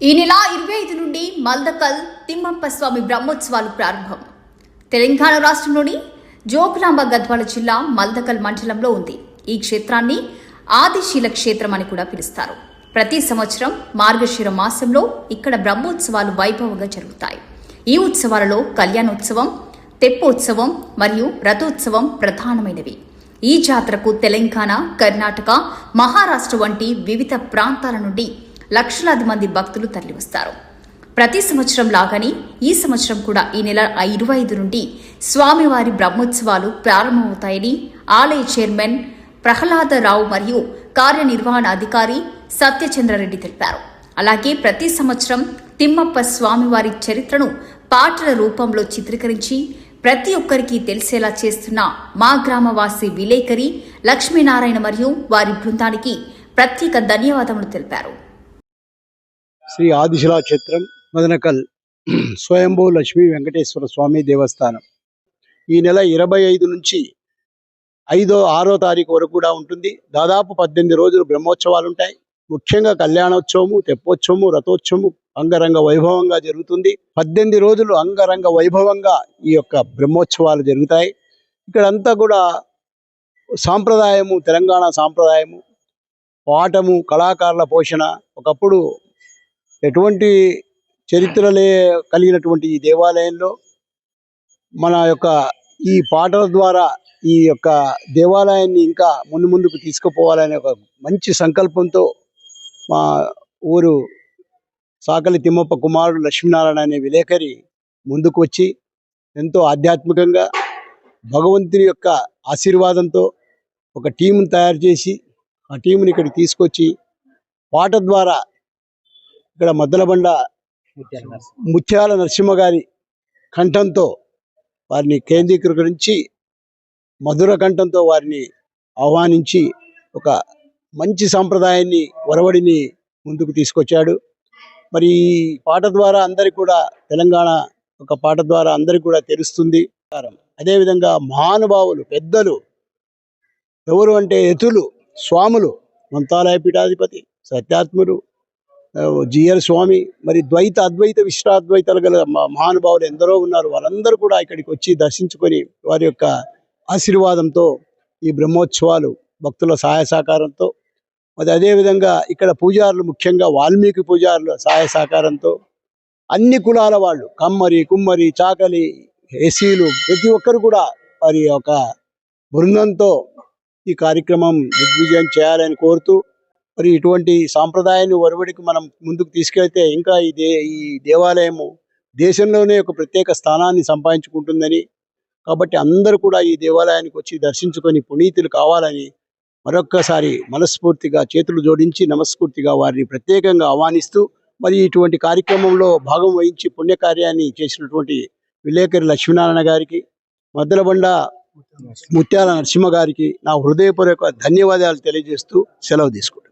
ఈ నెల ఇరవై ఐదు నుండి మల్దకల్ తిమ్మప్ప స్వామి బ్రహ్మోత్సవాలు ప్రారంభం. తెలంగాణ రాష్ట్రంలోని జోగులాంబ గద్వాల జిల్లా మల్దకల్ మండలంలో ఉంది. ఈ క్షేత్రాన్ని ఆదిశీల క్షేత్రం అని కూడా పిలుస్తారు. ప్రతి సంవత్సరం మార్గశిర మాసంలో ఇక్కడ బ్రహ్మోత్సవాలు వైభవంగా జరుగుతాయి. ఈ ఉత్సవాలలో కళ్యాణోత్సవం తెప్పోత్సవం మరియు రథోత్సవం ప్రధానమైనవి. ఈ జాతరకు తెలంగాణ కర్ణాటక మహారాష్ట్ర వంటి వివిధ ప్రాంతాల నుండి లక్షలాది మంది భక్తులు తరలివస్తారు. ప్రతి సంవత్సరం లాగానే ఈ సంవత్సరం కూడా ఈ నెల ఇరవై ఐదు నుండి స్వామివారి బ్రహ్మోత్సవాలు ప్రారంభమవుతాయని ఆలయ చైర్మన్ ప్రహ్లాదరావు మరియు కార్యనిర్వహణ అధికారి సత్యచంద్రారెడ్డి తెలిపారు. అలాగే ప్రతి సంవత్సరం తిమ్మప్ప స్వామివారి చరిత్రను పాటల రూపంలో చిత్రీకరించి ప్రతి ఒక్కరికి తెలిసేలా చేస్తున్న మా గ్రామవాసి విలేకరి లక్ష్మీనారాయణ మరియు వారి బృందానికి ప్రత్యేక ధన్యవాదములు తెలిపారు. శ్రీ ఆదిశిలా క్షేత్రం మదనకల్ స్వయంభూ లక్ష్మీ వెంకటేశ్వర స్వామి దేవస్థానం. ఈ నెల ఇరవై ఐదు నుంచి ఐదో ఆరో తారీఖు వరకు కూడా ఉంటుంది. దాదాపు పద్దెనిమిది రోజులు బ్రహ్మోత్సవాలు ఉంటాయి. ముఖ్యంగా కళ్యాణోత్సవము తెప్పోత్సవము రథోత్సవము అంగరంగ వైభవంగా జరుగుతుంది. పద్దెనిమిది రోజులు అంగరంగ వైభవంగా ఈ యొక్క బ్రహ్మోత్సవాలు జరుగుతాయి. ఇక్కడంతా కూడా సాంప్రదాయము తెలంగాణ సాంప్రదాయము పాఠము కళాకారుల పోషణ. ఒకప్పుడు ఎటువంటి చరిత్రలే కలిగినటువంటి ఈ దేవాలయంలో మన యొక్క ఈ పాటల ద్వారా ఈ యొక్క దేవాలయాన్ని ఇంకా ముందు ముందుకు తీసుకుపోవాలనే ఒక మంచి సంకల్పంతో మా ఊరు సాకలి తిమ్మప్ప కుమారుడు లక్ష్మీనారాయణ అనే విలేకరి ముందుకు వచ్చి ఎంతో ఆధ్యాత్మికంగా భగవంతుని యొక్క ఆశీర్వాదంతో ఒక టీంను తయారు చేసి ఆ టీంని ఇక్కడికి తీసుకొచ్చి పాట ద్వారా ఇక్కడ మద్దలబండ ముత్యాల నరసింహ గారి కంఠంతో వారిని కేంద్రీకరించి మధుర కంఠంతో వారిని ఆహ్వానించి ఒక మంచి సాంప్రదాయాన్ని ఒరవడిని ముందుకు తీసుకొచ్చాడు. మరి ఈ పాట ద్వారా అందరికి కూడా తెలంగాణ ఒక పాట ద్వారా అందరికి కూడా తెలుస్తుంది. అదేవిధంగా మహానుభావులు పెద్దలు ఎవరు అంటే ఎతులు స్వాములు మంతాలయ పీఠాధిపతి సత్యాత్ములు జిఎల్ స్వామి మరి ద్వైత అద్వైత విశ్రాద్వైతాలు గల మహానుభావులు ఎందరో ఉన్నారు. వాళ్ళందరూ కూడా ఇక్కడికి వచ్చి దర్శించుకొని వారి యొక్క ఆశీర్వాదంతో ఈ బ్రహ్మోత్సవాలు భక్తుల సహాయ సహకారంతో మరి అదేవిధంగా ఇక్కడ పూజారులు ముఖ్యంగా వాల్మీకి పూజారుల సహాయ సహకారంతో అన్ని కులాల వాళ్ళు కమ్మరి కుమ్మరి చాకలి ఎస్సీలు ప్రతి ఒక్కరు కూడా వారి యొక్క బృందంతో ఈ కార్యక్రమం దిగ్విజయం చేయాలని కోరుతూ మరి ఇటువంటి సాంప్రదాయాన్ని ఒరవడికి మనం ముందుకు తీసుకెళ్తే ఇంకా ఈ దే ఈ దేవాలయము దేశంలోనే ఒక ప్రత్యేక స్థానాన్ని సంపాదించుకుంటుందని కాబట్టి అందరూ కూడా ఈ దేవాలయానికి వచ్చి దర్శించుకొని పునీతులు కావాలని మరొక్కసారి మనస్ఫూర్తిగా చేతులు జోడించి నమస్ఫూర్తిగా వారిని ప్రత్యేకంగా ఆహ్వానిస్తూ మరి ఇటువంటి కార్యక్రమంలో భాగం వహించి పుణ్యకార్యాన్ని చేసినటువంటి విలేకరి లక్ష్మీనారాయణ గారికి మద్దలబండ ముత్యాల నరసింహ గారికి నా హృదయపూర్వక ధన్యవాదాలు తెలియజేస్తూ సెలవు తీసుకుంటాను